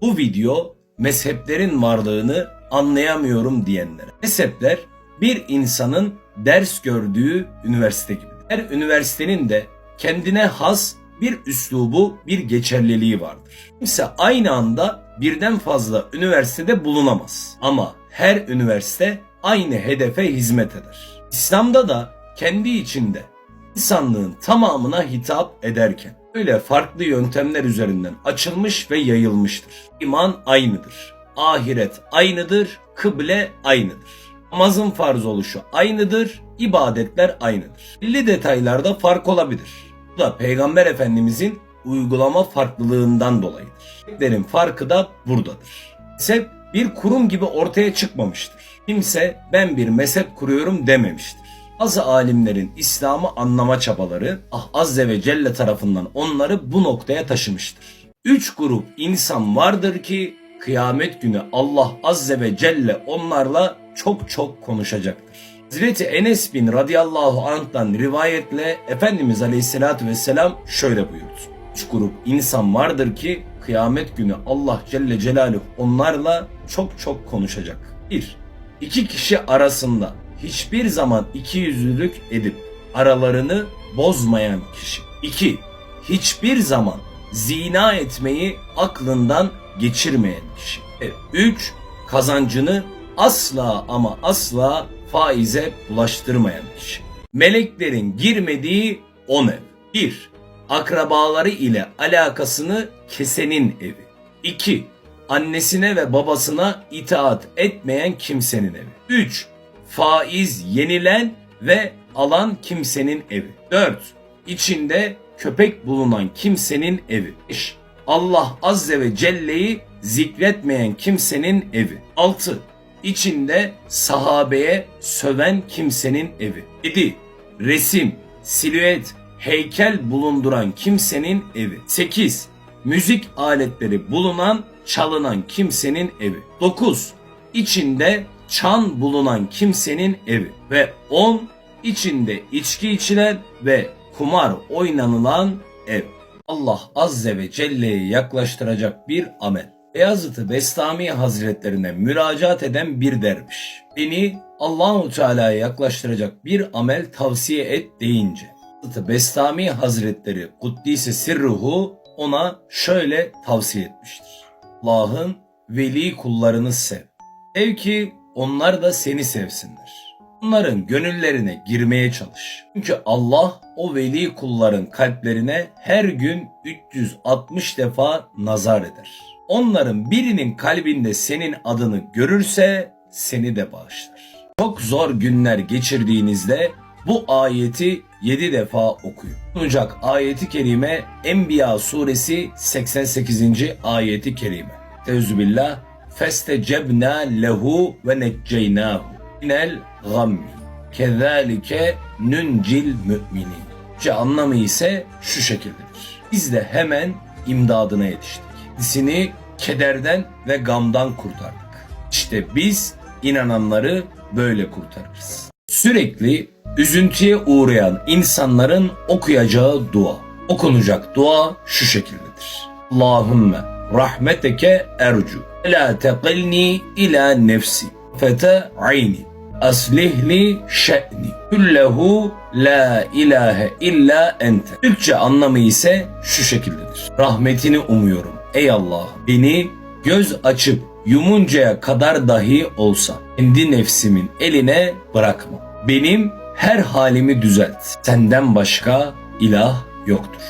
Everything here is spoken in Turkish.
Bu video mezheplerin varlığını anlayamıyorum diyenlere. Mezhepler bir insanın ders gördüğü üniversite gibi. Her üniversitenin de kendine has bir üslubu, bir geçerliliği vardır. Kimse aynı anda birden fazla üniversitede bulunamaz. Ama her üniversite aynı hedefe hizmet eder. İslam'da da kendi içinde insanlığın tamamına hitap ederken öyle farklı yöntemler üzerinden açılmış ve yayılmıştır. İman aynıdır. Ahiret aynıdır. Kıble aynıdır. Namazın farz oluşu aynıdır. ibadetler aynıdır. Belli detaylarda fark olabilir. Bu da Peygamber Efendimizin uygulama farklılığından dolayıdır. Mezheplerin farkı da buradadır. Mezhep bir kurum gibi ortaya çıkmamıştır. Kimse ben bir mezhep kuruyorum dememiştir. Bazı alimlerin İslam'ı anlama çabaları Ah Azze ve Celle tarafından onları bu noktaya taşımıştır. Üç grup insan vardır ki kıyamet günü Allah Azze ve Celle onlarla çok çok konuşacaktır. Hazreti Enes bin radıyallahu anh'tan rivayetle Efendimiz aleyhissalatü vesselam şöyle buyurdu. Üç grup insan vardır ki kıyamet günü Allah Celle Celaluhu onlarla çok çok konuşacak. 1. İki kişi arasında hiçbir zaman iki yüzlülük edip aralarını bozmayan kişi. 2. Hiçbir zaman zina etmeyi aklından geçirmeyen kişi. 3. Kazancını asla ama asla faize bulaştırmayan kişi. Meleklerin girmediği on ev. 1. Akrabaları ile alakasını kesenin evi. 2. Annesine ve babasına itaat etmeyen kimsenin evi. 3. Faiz yenilen ve alan kimsenin evi. 4. İçinde köpek bulunan kimsenin evi. 5. Allah Azze ve Celle'yi zikretmeyen kimsenin evi. 6. İçinde sahabeye söven kimsenin evi. 7. Resim, silüet, heykel bulunduran kimsenin evi. 8. Müzik aletleri bulunan, çalınan kimsenin evi. 9. İçinde çan bulunan kimsenin evi. Ve 10. İçinde içki içilen ve kumar oynanılan ev. Allah Azze ve Celle'ye yaklaştıracak bir amel. Beyazıt-ı Bestami Hazretlerine müracaat eden bir derviş. Beni Allahu Teala'ya yaklaştıracak bir amel tavsiye et deyince. Beyazıt-ı Bestami Hazretleri Kuddise Sirruhu ona şöyle tavsiye etmiştir. Allah'ın veli kullarını sev. Sev ki onlar da seni sevsinler. Onların gönüllerine girmeye çalış. Çünkü Allah o veli kulların kalplerine her gün 360 defa nazar eder. Onların birinin kalbinde senin adını görürse seni de bağışlar. Çok zor günler geçirdiğinizde bu ayeti 7 defa okuyun. Ancak ayeti kerime Enbiya suresi 88. ayeti kerime. Tevzübillah lehu ve necceynahu minel gammi. Kezalike nüncil müminin. Türkçe anlamı ise şu şekildedir. Biz de hemen imdadına yetiştik. Kendisini kederden ve gamdan kurtardık. İşte biz inananları böyle kurtarırız. Sürekli üzüntüye uğrayan insanların okuyacağı dua. Okunacak dua şu şekildedir. Allahümme rahmeteke ercu. La teqilni ila nefsi. Fete ayni. Aslihli şe'ni. Küllehu la ilahe illa ente. Türkçe anlamı ise şu şekildedir. Rahmetini umuyorum. Ey Allah beni göz açıp yumuncaya kadar dahi olsa kendi nefsimin eline bırakma. Benim her halimi düzelt. Senden başka ilah yoktur.